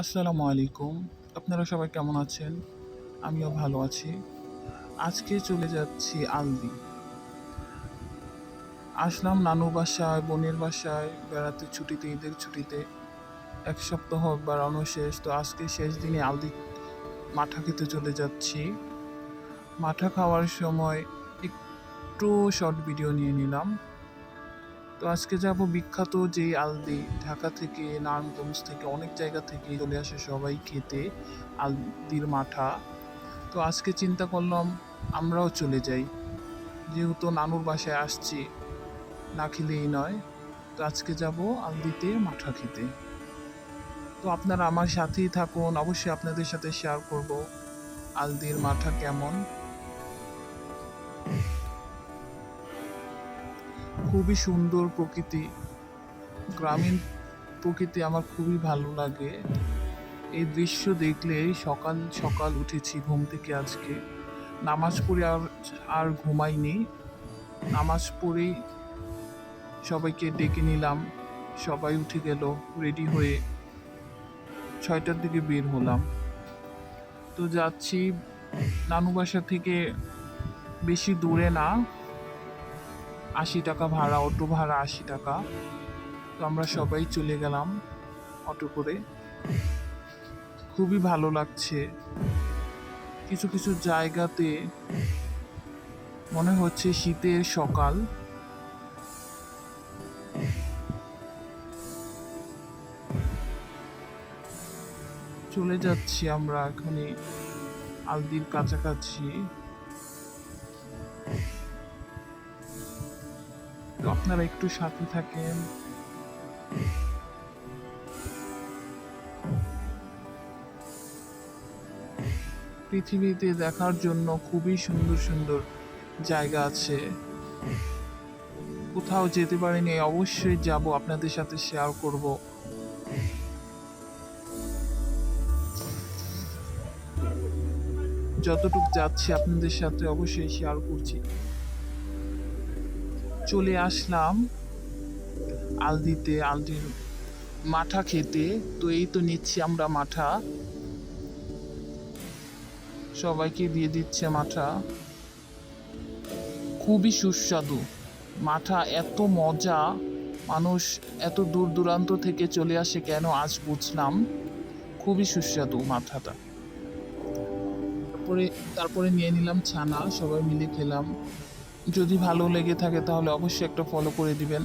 আসসালামু আলাইকুম। আপনারা সবাই কেমন আছেন? আমিও ভালো আছি। আজকে চলে যাচ্ছি আলদি। আসলাম নানু বাসায়, বোনের বাসায়। বেড়াতে ছুটিতে, ঈদের ছুটিতে। এক সপ্তাহ বেড়ানো শেষ। তো আজকে শেষ দিনে আলদি মাঠা খেতে চলে যাচ্ছি। মাঠা খাওয়ার সময় একটু শর্ট ভিডিও নিয়ে নিলাম। তো আজকে যাব বিখ্যাত যে আলদি, ঢাকা থেকে, নারায়ণগঞ্জ থেকে, অনেক জায়গা থেকে চলে আসে সবাই খেতে আলদির মাঠা। তো আজকে চিন্তা করলাম আমরাও চলে যাই। যেহেতু নানুর বাসায় আসছি, না খেলেই নয়। তো আজকে যাব আলদিতে মাঠা খেতে। তো আপনারা আমার সাথেই থাকুন, অবশ্যই আপনাদের সাথে শেয়ার করব আলদির মাঠা কেমন। খুবই সুন্দর প্রকৃতি। গ্রামীণ প্রকৃতি আমার খুবই ভালো লাগে। এই দৃশ্য দেখলে সকাল সকাল উঠেছি ঘুম থেকে আজকে। নামাজ পড়ে আর আর ঘুমাইনি। নামাজ পড়েই সবাইকে ডেকে নিলাম। সবাই উঠে গেল, রেডি হয়ে ছয়টার দিকে বের হলাম। তো যাচ্ছি নানু বাসা থেকে বেশি দূরে না। আশি টাকা ভাড়া, অটো ভাড়া আশি টাকা। তো আমরা সবাই চলে গেলাম অটো করে। খুবই ভালো লাগছে। কিছু কিছু জায়গাতে মনে হচ্ছে শীতের সকাল। চলে যাচ্ছি আমরা এখানে আলদির কাছাকাছি। আপনারা একটু সাথে থাকেন। পৃথিবীতে দেখার জন্য খুবই সুন্দর সুন্দর জায়গা আছে। কোথাও যেতে পারিনি, অবশ্যই যাব, আপনাদের সাথে শেয়ার করব। যতটুকু যাচ্ছি, আপনাদের সাথে অবশ্যই শেয়ার করছি। চলে আসলাম আলদিতে, আলদির মাঠা খেতে। তো এই তো নিচ্ছি আমরা মাঠা। সবাইকে দিয়ে দিচ্ছে মাঠা। খুবই সুস্বাদু। মাঠা এত মজা। মানুষ এত দূর দূরান্ত থেকে চলে আসে কেন আজ বুঝলাম। খুবই সুস্বাদু মাথাটা তারপরে তারপরে নিয়ে নিলাম ছানা। সবাই মিলে খেলাম। যদি ভালো লেগে থাকে তাহলে অবশ্যই একটা ফলো করে দিবেন।